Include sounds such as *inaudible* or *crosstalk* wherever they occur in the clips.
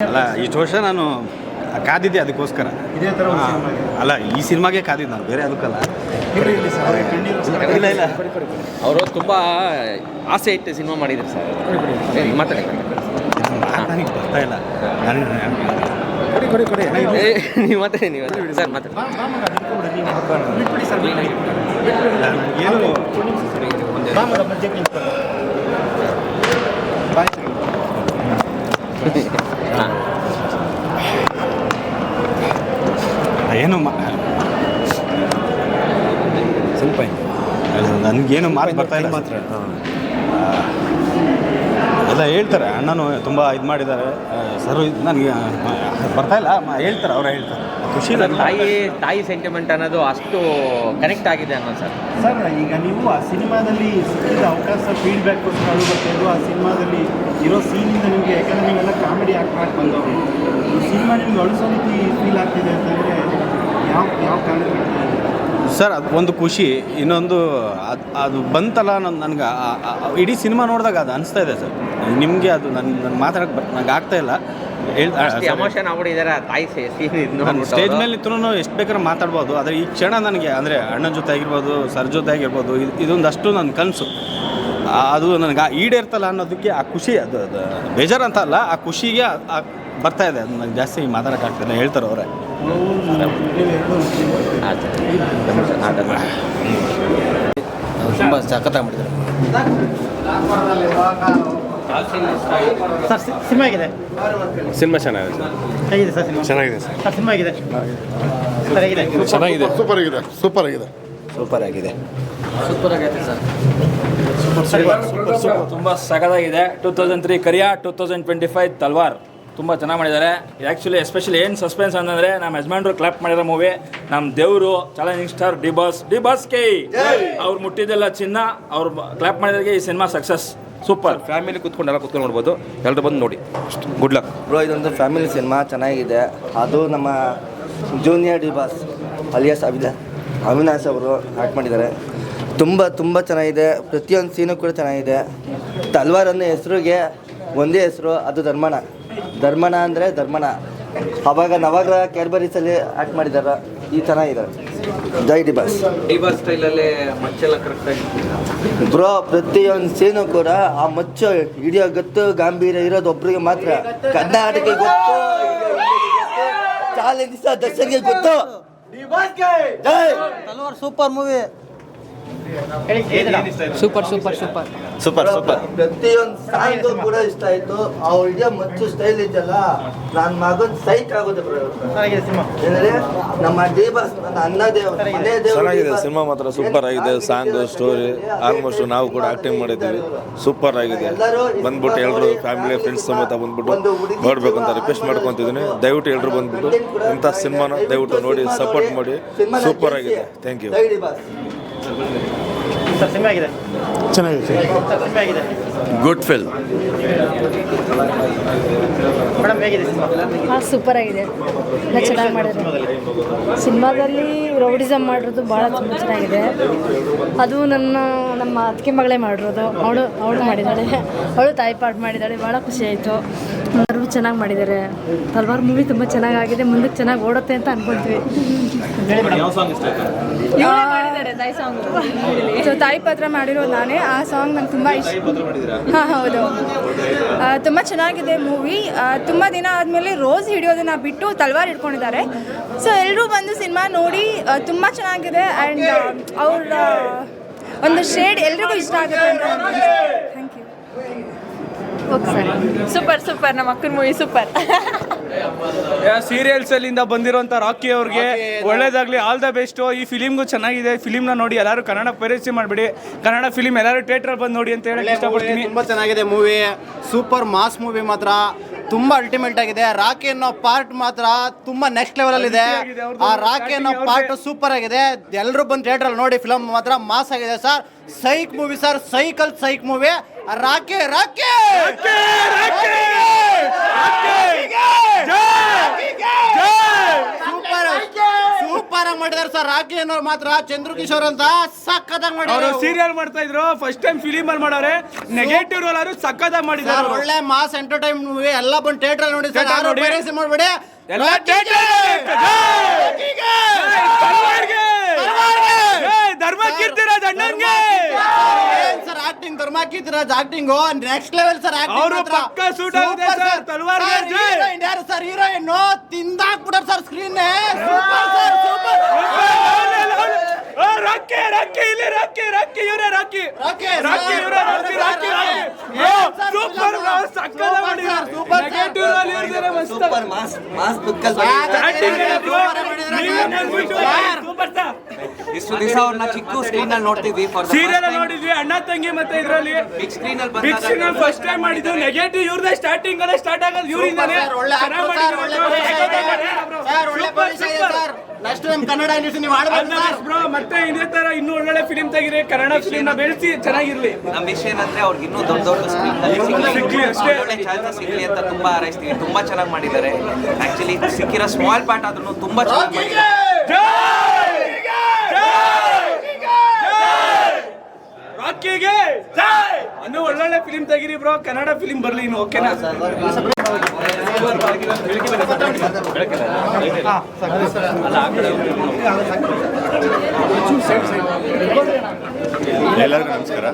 ಅಲ್ಲ ಇಷ್ಟು ವರ್ಷ ನಾನು ಕಾದಿದ್ದೆ ಅದಕ್ಕೋಸ್ಕರ ಇದೇ ಥರ ಒಂದು ಹಾ. ಸಿನಿಮಾಗೆ ಅಲ್ಲ ಈ ಸಿನಿಮಾಗೆ ಕಾದಿದ್ದು ನಾನು ಬೇರೆ ಅದಕ್ಕಲ್ಲ ಇರ್ಲಿ ಇರ್ಲಿ ಸರ್ ಅವ್ರಿಗೆ ಕಣ್ಣೀರು ಇಲ್ಲ ಇಲ್ಲ ಅವರು ತುಂಬ ಆಸೆ ಇಟ್ಟು ಸಿನಿಮಾ ಮಾಡಿದ್ರು ಸರ್ ಏ, ಮಾತಾಡಿ ನನಗೆ ಬರ್ತಾ ಇಲ್ಲ ನಾನು ಕೊಡಿ ಕೊಡಿ ಕೊಡಿ ಏ, ನೀವು ಮಾತಾಡಿ ನೀವು ಮಾತಾಡಿ. ಸರ್ ಮಾತಾಡಿ ಬಾ ಬಾ ಮಗ ನಿಂತ್ಕೊಬಿಡು ನೀವು ಬಿಟ್ಬಿಡಿ ಸರ್ ಬಿಟ್ಬಿಡಿ ಇಲ್ಲ, ನನಗೇನು ಬಾ ಮಗ ಮಧ್ಯಕ್ಕೆ ನಿಂತ್ಕೊಳ್ಳಿ ಬಾಯ್ ಸರ್ ಹಾಂ ಏನು ಸ್ವಲ್ಪ ನನಗೇನು ಮಾರ್ಕ್ ಬರ್ತಾ ಇಲ್ಲ. ಮಾತ್ರ ಎಲ್ಲ ಹೇಳ್ತಾರೆ. ಅಣ್ಣನು ತುಂಬ ಇದು ಮಾಡಿದ್ದಾರೆ. ಸರ್ ನನಗೆ ಬರ್ತಾ ಇಲ್ಲ. ಹೇಳ್ತಾರೆ ಅವ್ರು ಹೇಳ್ತಾರೆ. ಖುಷಿ ಇಲ್ಲ, ತಾಯಿ ತಾಯಿ ಸೆಂಟಿಮೆಂಟ್ ಅನ್ನೋದು ಅಷ್ಟು ಕನೆಕ್ಟ್ ಆಗಿದೆ ಅನ್ನೋದು ಸರ್. ಸರ್ ಈಗ ನೀವು ಆ ಸಿನಿಮಾದಲ್ಲಿ ಸಿಕ್ಕಿದ ಅವಕಾಶ ಫೀಡ್ಬ್ಯಾಕ್ ಅದು ಬರ್ತಾಯಿದ್ದು ಆ ಸಿನಿಮಾದಲ್ಲಿ ಇರೋ ಸೀನಿಂದ ನಿಮಗೆ ಯಾಕಂದರೆ ನೀವೆಲ್ಲ ಕಾಮಿಡಿ ಆ್ಯಕ್ಟ್ ಮಾಡಿ ಬಂದವರು ಈ ಸಿನಿಮಾ ನಿಮ್ಗೆ ಅಳಿಸೋ ರೀತಿ ಫೀಲ್ ಆಗ್ತಿದೆ ಅಂತಂದರೆ ಯಾವ ಯಾವ ಕಾರಣಕ್ಕೆ ಸರ್ ಅದು ಒಂದು ಖುಷಿ. ಇನ್ನೊಂದು ಅದು ಅದು ಬಂತಲ್ಲ ನನ್ನ ನನಗೆ ಇಡೀ ಸಿನಿಮಾ ನೋಡಿದಾಗ ಅದು ಅನಿಸ್ತಾ ಇದೆ ಸರ್. ನಿಮಗೆ ಅದು ನನ್ನ ನನ್ನ ಮಾತಾಡಕ್ಕೆ ಬರ್ ನನಗೆ ಆಗ್ತಾ ಇಲ್ಲ. ಎಮೋಷನ್ ಆಗ್ಬಿಟ್ಟಿದ್ದಾರೆ ಆ ತಾಯಿ ಸ್ಟೇಜ್ ಮೇಲೆ ನಿಂತ್ರೂ ಎಷ್ಟು ಬೇಕಾದ್ರೂ ಮಾತಾಡ್ಬೋದು. ಆದರೆ ಈ ಕ್ಷಣ ನನಗೆ ಅಂದರೆ ಅಣ್ಣನ ಜೊತೆ ಆಗಿರ್ಬೋದು ಸರ್ ಜೊತೆ ಆಗಿರ್ಬೋದು ಇದು ಇದೊಂದಷ್ಟು ನನ್ನ ಕನಸು. ಅದು ನನಗೆ ಆ ಈಡೇರ್ತಲ್ಲ ಅನ್ನೋದಕ್ಕೆ ಆ ಖುಷಿ ಅದು ಅದು ಬೇಜಾರು ಅಂತ ಅಲ್ಲ. ಆ ಖುಷಿಗೆ ಬರ್ತಾ ಇದೆ ನನಗೆ ಜಾಸ್ತಿ ಮಾತಾಡೋಕ್ಕಾಗ್ತಿಲ್ಲ ಹೇಳ್ತಾರೆ ಅವರೇ. ತುಂಬ ಸಖತ್ತಾಗಿ ಮಾಡಿದ್ದಾರೆ. ಸರ್ ಸಿನಿಮಾ ಆಗಿದೆ ಸಿನಿಮಾ ಚೆನ್ನಾಗಿದೆ ಸರ್. ಹೇಗಿದೆ ಸರ್ ಸಿನಿಮಾ? ಚೆನ್ನಾಗಿದೆ ಸರ್. ಸರ್ ಸಿನಿಮಾ ಆಗಿದೆ ಸರ್ ಹೇಗಿದೆ? ಚೆನ್ನಾಗಿದೆ. ಸೂಪರ್ ಆಗಿದೆ ಸೂಪರ್ ಆಗಿದೆ ಸೂಪರ್ ಆಗಿದೆ ಸೂಪರ್ ಆಗೈತೆ ಸರ್ ತುಂಬ ಸಖತ್ತಾಗಿದೆ. Two thousand three Kariya. Two thousand twenty five Talwar. ತುಂಬ ಚೆನ್ನಾಗಿ ಮಾಡಿದ್ದಾರೆ. ಆ್ಯಕ್ಚುಲಿ ಎಸ್ಪೆಷಲಿ ಏನು ಸಸ್ಪೆನ್ಸ್ ಅಂತಂದರೆ ನಮ್ಮ ಯಜಮಾನ್ರು ಕ್ಲಾಪ್ ಮಾಡಿರೋ ಮೂವಿ ನಮ್ಮ ದೇವರು challenging star D boss D boss K ಅವ್ರು ಮುಟ್ಟಿದ್ದೆಲ್ಲ ಚಿನ್ನ ಅವ್ರು ಕ್ಲಾಪ್ ಮಾಡಿದಾಗೆ ಈ ಸಿನಿಮಾ ಸಕ್ಸಸ್ ಸೂಪರ್ ಫ್ಯಾಮಿಲಿ ಕುತ್ಕೊಂಡು ಎಲ್ಲ ಕುತ್ಕೊಂಡು ನೋಡ್ಬೋದು. ಎಲ್ಲರೂ ಬಂದು ನೋಡಿ. ಗುಡ್ ಲಕ್ ಬ್ರೋ ಇದೊಂದು ಫ್ಯಾಮಿಲಿ ಸಿನಿಮಾ ಚೆನ್ನಾಗಿದೆ. ಅದು ನಮ್ಮ ಜೂನಿಯರ್ ಡಿ ಬಾಸ್ ಅಲಿಯಾಸ್ ಅಭಿದ ಅವಿನಾಶ್ ಅವರು ಆ್ಯಕ್ಟ್ ಮಾಡಿದ್ದಾರೆ. ತುಂಬ ತುಂಬ ಚೆನ್ನಾಗಿದೆ. ಪ್ರತಿಯೊಂದು ಸೀನು ಕೂಡ ಚೆನ್ನಾಗಿದೆ. ತಲ್ವಾರ್ ಅನ್ನೋ ಹೆಸರಿಗೆ ಒಂದೇ ಹೆಸರು ಅದು ಧರ್ಮಣ ಧರ್ಮಣ ಅಂದರೆ ಧರ್ಮನ. ಅವಾಗ ನವಗ್ರಹ ಕ್ಯಾಡ್ಬರೀಸಲ್ಲಿ ಆ್ಯಕ್ಟ್ ಮಾಡಿದಾರ ಈ ಚೆನ್ನಾಗಿದೆ ಜೈ ಡಿ ಬಾಸ್ ಡಿ ಬಾಸ್ ಸ್ಟೈಲಲ್ಲಿ ಮಚ್ಚೆಲ್ಲ ಕರೆಕ್ಟಾಗಿ ಬ್ರೋ ಪ್ರತಿಯೊಂದು ಸೀನು ಕೂಡ ಆ ಮಚ್ಚು ಹಿಡಿಯೋ ಗತ್ತು ಗಾಂಭೀರ್ಯ ಇರೋದು ಒಬ್ರಿಗೆ ಮಾತ್ರ. ಕರ್ನಾಟಕ ಗೊತ್ತು ಚಾಲೆಂಜ್ ದರ್ಶನ್ಗೆ ಗೊತ್ತು. Super movie. Super super super. Super super. ಪ್ರತಿಯೊಂದು ಸಾಂಗ್ ಕೂಡ ಇಷ್ಟ ಆಯ್ತು. ಅವಳಿಗೆ ಮಚ್ಚು ಸ್ಟೈಲ್ ಇದೆಯಲ್ಲ ನನ್ನ ಮಗನ್ ಸೈಕ್ ಆಗುತ್ತೆ ಬ್ರೋ ಹೇಗಿದೆ ಸಿನಿಮಾ. ಏನಂದ್ರೆ ನಮ್ಮ ದೇವಸ್ ನನ್ನ ಅನ್ನ ದೇವ್ ಮನೆ ಚೆನ್ನಾಗಿದೆ. ಸಿನಿಮಾ ಮಾತ್ರ ಸೂಪರ್ ಆಗಿದೆ. ಸಾಂಗ್ ಸ್ಟೋರಿ ಆಲ್ಮೋಸ್ಟ್ ನಾವು ಕೂಡ ಆಕ್ಟಿಂಗ್ ಮಾಡಿದ್ದೀವಿ. ಸೂಪರ್ ಆಗಿದೆ. ಬಂದ್ಬಿಟ್ಟು ಎಲ್ಲರೂ ಫ್ಯಾಮಿಲಿ ಫ್ರೆಂಡ್ಸ್ ಸಮೇತ ಬಂದ್ಬಿಟ್ಟು ನೋಡ್ಬೇಕು ಅಂತ ರಿಕ್ವೆಸ್ಟ್ ಮಾಡ್ಕೊಂತಿದ್ದೀನಿ. ದಯವಿಟ್ಟು ಎಲ್ಲರೂ ಬಂದ್ಬಿಟ್ಟು ಇಂಥ ಸಿನಿಮಾನ ದಯವಿಟ್ಟು ನೋಡಿ ಸಪೋರ್ಟ್ ಮಾಡಿ. ಸೂಪರ್ ಆಗಿದೆ. ಥ್ಯಾಂಕ್ ಯು ಸರ್ ಸಿನಿಮಾ ಆಗಿದೆ ಚೆನ್ನಾಗಿದೆ. ಸರ್ ಸಿನಿಮಾ ಆಗಿದೆ ಗುಡ್ ಫಿಲ್ಮ್ ಮೇಡಮ್ ಹೇಗಿದೆ ಹಾಂ ಸೂಪರ್ ಆಗಿದೆ ಎಲ್ಲ ಚೆನ್ನಾಗಿ ಮಾಡಿದ್ದಾರೆ. ಸಿನಿಮಾದಲ್ಲಿ ರೌಡಿಸಮ್ ಮಾಡಿರೋದು ಭಾಳ ತುಂಬ ಚೆನ್ನಾಗಿದೆ. ಅದು ನನ್ನ ನಮ್ಮ ಅತ್ತಿಗೆ ಮಗಳೇ ಮಾಡಿರೋದು. ಅವಳು ಅವಳು ಮಾಡಿದ್ದಾಳೆ. ಅವಳು ತಾಯಿ ಪಾಠ ಮಾಡಿದ್ದಾಳೆ. ಭಾಳ ಖುಷಿ ಆಯಿತು. ಎಲ್ಲರೂ ಚೆನ್ನಾಗಿ ಮಾಡಿದ್ದಾರೆ. ಹಲವಾರು ಮೂವಿ ತುಂಬ ಚೆನ್ನಾಗಾಗಿದೆ. ಮುಂದಕ್ಕೆ ಚೆನ್ನಾಗಿ ಓಡುತ್ತೆ ಅಂತ ಸೊ ತಾಯಿ ಪಾತ್ರ ಮಾಡಿರೋದು ನಾನೇ. ಆ ಸಾಂಗ್ ನಂಗೆ ತುಂಬ ಇಷ್ಟ. ಹಾಂ ಹೌದು. ತುಂಬ ಚೆನ್ನಾಗಿದೆ ಮೂವಿ ತುಂಬ ದಿನ ಆದಮೇಲೆ ರೋಸ್ ಹಿಡಿಯೋದನ್ನ ಬಿಟ್ಟು ತಲ್ವಾರ್ ಇಟ್ಕೊಂಡಿದ್ದಾರೆ ಸೊ ಎಲ್ಲರೂ ಬಂದು ಸಿನಿಮಾ ನೋಡಿ ತುಂಬ ಚೆನ್ನಾಗಿದೆ. ಆ್ಯಂಡ್ ಅವ್ರ ಒಂದು ಶೇಡ್ ಎಲ್ರಿಗೂ ಇಷ್ಟ ಆಗುತ್ತೆ ಅಂತ thank you okay sir super super ನಮ್ಮ ಅಕ್ಕನ ಮೂವಿ ಸೂಪರ್ ಸೀರಿಯಲ್ಸ್ ಅಲ್ಲಿಂದ ಬಂದಿರುವಂತ ರಾಕಿ ಅವ್ರಿಗೆ ಒಳ್ಳೇದಾಗ್ಲಿ ಆಲ್ ದ ಬೆಸ್ಟ್ ಈ ಫಿಲಿಮ್ಗೂ ಚೆನ್ನಾಗಿದೆ. ಫಿಲಿಮ್ನ ನೋಡಿ ಎಲ್ಲರೂ ಕನ್ನಡ ಪರಿಚಯ ಮಾಡಿಬಿಡಿ. ಕನ್ನಡ ಫಿಲಿಮ್ ಎಲ್ಲರೂ ಥಿಯೇಟರ್ ಬಂದು ನೋಡಿ ಅಂತ ಹೇಳಕ್ಕೆ ಇಷ್ಟಪಡ್ತೀನಿ. ತುಂಬ ಚೆನ್ನಾಗಿದೆ ಮೂವಿ ಸೂಪರ್ ಮಾಸ್ ಮೂವಿ ಮಾತ್ರ. ತುಂಬಾ ಅಲ್ಟಿಮೇಟ್ ಆಗಿದೆ. ರಾಕಿ ಅನ್ನೋ ಪಾರ್ಟ್ ಮಾತ್ರ ತುಂಬಾ ನೆಕ್ಸ್ಟ್ ಲೆವೆಲ್ ಇದೆ. ಆ ರಾಕಿ ಅನ್ನೋ ಪಾರ್ಟ್ ಸೂಪರ್ ಆಗಿದೆ. ಎಲ್ಲರೂ ಬಂದು ಥಿಯೇಟ್ರಲ್ಲಿ ನೋಡಿ ಫಿಲಮ್ ಮಾತ್ರ ಮಾಸ್ ಆಗಿದೆ sir psych movie sir cycle psych movie Rocky Rocky! Super super ಮಾಡಿದಾರೆ ಸರ್. ರಾಕೆ ಅನ್ನೋರು ಮಾತ್ರ ಚಂದ್ರಕಿಶೋರ್ ಅಂತ ಸಖತ್ತಾಗಿ ಅವರು ಸೀರಿಯಲ್ ಮಾಡ್ತಾ ಇದ್ರು. ಫಸ್ಟ್ ಟೈಮ್ ಫಿಲಿಮ್ ಅಲ್ಲಿ ಮಾಡವ್ರೆ ನೆಗೆಟಿವ್ ರೋಲ್ ಅವರು ಸಕ್ಕತ್ತಾಗಿ ಸರ್ ಮಾಡಿದ್ದಾರೆ ಒಳ್ಳೆ ಮಾಸ್ ಎಂಟರ್ಟೈನ್ ಮೂವಿ ಎಲ್ಲ ಬಂದು ಥಿಯೇಟರ್ ನೋಡಿ ಸರ್. Theatre ಯಾರು ನೋಡಿ. ಬೇರೆ ಮಾಡ್ಬೇಡಿ ಎಲ್ಲ ರಾಕಿಗೆ! ರಾಕಿಗೆ! ಧರ್ಮ ಕೀರ್ತಿರಾಜ್ ಅಣ್ಣನ್ಗೆ acting ಧರ್ಮಾಕಿತ್ acting next level sir acting ಅವ್ರು ಪಕ್ಕ suit ಆಗಿದೆ ಸರ್, ತಲ್ವಾರ್ಗೆ ಜೈ. ಹೀರೋಯಿನ್ ಯಾರು sir heroine ತಿಂದಾಕ್ಬಿಟ್ಟಾರ sir screen super sir super Rocky Rocky ಇಲ್ಲಿ ರಾಕಿ ರಾಕಿ ಇವರೇ ರಾಕಿ ರಾಕಿ, ರಾಕಿ ಸರ್. ಇವರೇ ರಾಕಿ ರಾಕಿ ರಾಕಿ ಏನ್ ಸರ್ ಸೂಪರ್ ಸರ್, ಸಕ್ಕದ ಮಾಡಿದ್ದಾರೆ ಸೂಪರ್ ಸರ್. ನೆಗೆಟಿವ್ ರೋಲ್ ಇರ್ತಾರೆ ಮಸ್ತ್ ಸೂಪರ್ ಮಾಸ್ ಮಾಸ್ ದುಃಖ Acting ಎಲ್ಲ bro. ನೀವೇ ನೆನ್ಪಿಟ್ಟು ಸೂಪರ್ ಸ್ಟಾರ್ ಇಷ್ಟು ದಿವಸ ಅವ್ರನ್ನ ಚಿಕ್ಕ ಸ್ಕ್ರೀನ್ ಅಲ್ಲಿ ನೋಡ್ತಿದ್ವಿ ಸೀರಿಯಲ್ ನೋಡಿದ್ವಿ ಅಣ್ಣ ತಂಗಿ ಮತ್ತೆ ಇದ್ರಲ್ಲಿ. ಬಿಗ್ ಸ್ಕ್ರೀನ್ ಅಲ್ಲಿ ಬಿಗ್ ಸ್ಕ್ರೀನ್ ಫಸ್ಟ್ ಟೈಮ್ ಮಾಡಿದ್ದು ನೆಗೆಟಿವ್ ಇವ್ರದೇ ಸ್ಟಾರ್ಟಿಂಗ್ ಅಲ್ಲೇ ಸ್ಟಾರ್ಟ್ ಆಗೋದು ಇವರಿಂದಾನೆ. ನೆಕ್ಸ್ಟ್ ಟೈಮ್ ಕನ್ನಡ ಇಂಡಸ್ಟ್ರಿ ನೀವು ಆಡ್ಬೇಕು ಬ್ರೋ ಮತ್ತೆ ಇದೇ ತರ ಇನ್ನೂ ಒಳ್ಳೊಳ್ಳೆ ಫಿಲಿಂ ತೆಗಿರಿ. ಕನ್ನಡ ಫಿಲಿಂ ನ ಬೆಳೆಸಿ ಚೆನ್ನಾಗಿರ್ಲಿ. ನಮ್ಮ ವಿಷಯ ಏನಂದ್ರೆ ಅವ್ರಿಗೆ ಇನ್ನೂ ದೊಡ್ಡ ದೊಡ್ಡ ಸ್ಕ್ರೀನ್ ಅಲ್ಲಿ ಸಿಗ್ಲಿ. ಅಷ್ಟೇ. ಒಳ್ಳೆ ಚಾನ್ಸಸ್ ಸಿಗ್ಲಿ ಅಂತ ತುಂಬಾ ಹಾರೈಸ್ತೀವಿ. ತುಂಬಾ ಚೆನ್ನಾಗಿ ಮಾಡಿದ್ದಾರೆ. ಆಕ್ಚುಲಿ ಸಿಕ್ಕಿರೋ ಸ್ಮಾಲ್ ಪಾರ್ಟ್ ಆದ್ರೂ ತುಂಬಾ ಚೆನ್ನಾಗಿ ಮಾಡಿದ್ದಾರೆ. ಜೈ! ಇನ್ನೂ ಒಳ್ಳೊಳ್ಳೆ ಫಿಲಿಮ್ ತೆಗಿರಿ ಬ್ರೋ ಕನ್ನಡ ಫಿಲಿಮ್ ಬರ್ಲಿ ಇನ್ನು ಓಕೆನಾ ಎಲ್ಲರಿಗೂ ನಮಸ್ಕಾರ.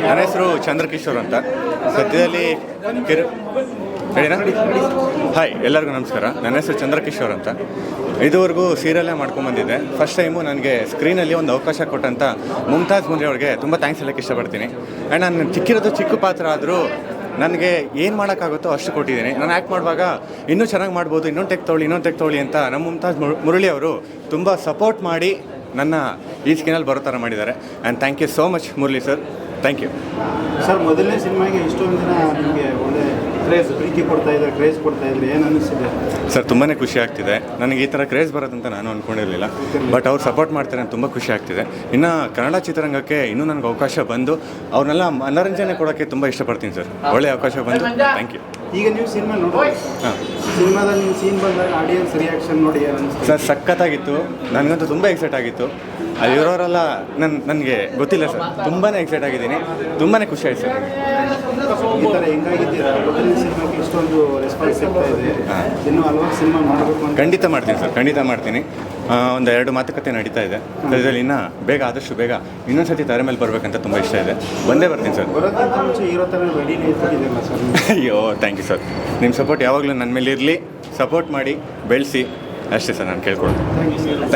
ನನ್ನ ಹೆಸರು ಚಂದ್ರಕಿಶೋರ್ ಅಂತ. ಸದ್ಯದಲ್ಲಿ ರೆಡಿನಾ ಹಾಯ್ ಎಲ್ಲರಿಗೂ ನಮಸ್ಕಾರ. ನನ್ನ ಹೆಸರು ಚಂದ್ರಕಿಶೋರ್ ಅಂತ. ಇದುವರೆಗೂ ಸೀರಿಯಲ್ಲೇ ಮಾಡ್ಕೊಂಬಂದಿದ್ದೆ. ಫಸ್ಟ್ ಟೈಮು ನನಗೆ ಸ್ಕ್ರೀನಲ್ಲಿ ಒಂದು ಅವಕಾಶ ಕೊಟ್ಟಂತ ಮುಮ್ತಾಜ್ ಮುಂದೆ ಅವ್ರಿಗೆ ತುಂಬ ಥ್ಯಾಂಕ್ಸ್ ಹೇಳಕ್ಕೆ ಇಷ್ಟಪಡ್ತೀನಿ. ಆ್ಯಂಡ್ ನಾನು ಚಿಕ್ಕಿರೋದು ಚಿಕ್ಕ ಪಾತ್ರ ಆದರೂ ನನಗೆ ಏನು ಮಾಡೋಕ್ಕಾಗುತ್ತೋ ಅಷ್ಟು ಕೊಟ್ಟಿದ್ದೀನಿ. ನಾನು ಆ್ಯಕ್ಟ್ ಮಾಡುವಾಗ ಇನ್ನೂ ಚೆನ್ನಾಗಿ ಮಾಡ್ಬೋದು ಇನ್ನೊಂದು ಟೆಕ್ ತೊಗೊಳ್ಳಿ ಇನ್ನೊಂದು ಟೆಕ್ ತೊಗೊಳ್ಳಿ ಅಂತ ನಮ್ಮ ಮುಮ್ತಾಜ್ ಮುರ್- ಮುರಳಿ ಅವರು ತುಂಬ ಸಪೋರ್ಟ್ ಮಾಡಿ ನನ್ನ ಈ ಸ್ಕಿನಲ್ಲಿ ಬರೋ ಥರ ಮಾಡಿದ್ದಾರೆ. And thank you so much Murali sir thank you sir ಮೊದಲನೇ ಸಿನಿಮಾಗೆ ಇಷ್ಟೊಂದು ದಿನ ನಿಮಗೆ ಒಳ್ಳೆ ಕ್ರೇಜ್ ಪ್ರೀತಿ ಕೊಡ್ತಾ ಇದ್ದಾರೆ ಕ್ರೇಜ್ ಕೊಡ್ತಾ ಇದ್ದಾರೆ ಏನು ಅನಿಸಿದೆ ಸರ್ ತುಂಬಾ ಖುಷಿ ಆಗ್ತಿದೆ. ನನಗೆ ಈ ಥರ ಕ್ರೇಜ್ ಬರೋದಂತ ನಾನು ಅಂದ್ಕೊಂಡಿರಲಿಲ್ಲ ಬಟ್ ಅವ್ರು ಸಪೋರ್ಟ್ ಮಾಡ್ತಾರೆ ಅಂತ ತುಂಬ ಖುಷಿ ಆಗ್ತಿದೆ. ಇನ್ನು ಕನ್ನಡ ಚಿತ್ರರಂಗಕ್ಕೆ ಇನ್ನೂ ನನಗೆ ಅವಕಾಶ ಬಂದು ಅವ್ರನ್ನೆಲ್ಲ ಮನೋರಂಜನೆ ಕೊಡೋಕ್ಕೆ ತುಂಬ ಇಷ್ಟಪಡ್ತೀನಿ ಸರ್. ಒಳ್ಳೆ ಅವಕಾಶ ಬಂದು. ಥ್ಯಾಂಕ್ ಯು ಈಗ ನೀವು ಸಿನಿಮಾ ನೋಡಿ ಹಾಂ. ಸಿನಿಮಾದಲ್ಲಿ ನೀವು ಸೀನ್ ಬಂದಾಗ ಆಡಿಯನ್ಸ್ ರಿಯಾಕ್ಷನ್ ನೋಡಿ ಸರ್ ಸಖತ್ತಾಗಿತ್ತು. ನನಗಂತೂ ತುಂಬ ಎಕ್ಸೈಟ್ ಆಗಿತ್ತು. ಅಲ್ಲಿರೋರೆಲ್ಲ ನನ್ನ ನನಗೆ ಗೊತ್ತಿಲ್ಲ ಸರ್. ತುಂಬಾ ಎಕ್ಸೈಟ್ ಆಗಿದ್ದೀನಿ. ತುಂಬಾ ಖುಷಿ ಆಯ್ತು ಸರ್. ಈ ಥರ ಹೆಂಗಾಗಿದ್ದೀರಾ? ಮೊದಲನೇ ಇಷ್ಟೊಂದು ರೆಸ್ಪಾನ್ಸ್ ಸಿಗ್ತಾ ಇದೆ. ಇನ್ನೂ ಹಲವಾರು ಸಿನಿಮಾ ಮಾಡಬೇಕು ಅಂತ ಖಂಡಿತ ಮಾಡ್ತೀನಿ ಸರ್. ಖಂಡಿತ ಮಾಡ್ತೀನಿ. ಒಂದು ಎರಡು ಮಾತುಕತೆ ನಡೀತಾ ಇದೆ. ಅದರಲ್ಲಿ ಇನ್ನೂ ಬೇಗ ಆದಷ್ಟು ಬೇಗ ಇನ್ನೊಂದು ಸತಿ ತಾರೆ ಮೇಲೆ ಬರಬೇಕಂತ ತುಂಬ ಇಷ್ಟ ಇದೆ. ಬಂದೇ ಬರ್ತೀನಿ ಸರ್. ಥರ *laughs* ಅಯ್ಯೋ ಥ್ಯಾಂಕ್ ಯು ಸರ್. ನಿಮ್ಮ ಸಪೋರ್ಟ್ ಯಾವಾಗಲೂ ನನ್ನ ಮೇಲೆ ಇರಲಿ ಸಪೋರ್ಟ್ ಮಾಡಿ ಬೆಳೆಸಿ. ಅಷ್ಟೇ ಸರ್ ನಾನು ಕೇಳ್ಕೊಳ್ತೀನಿ. Thank you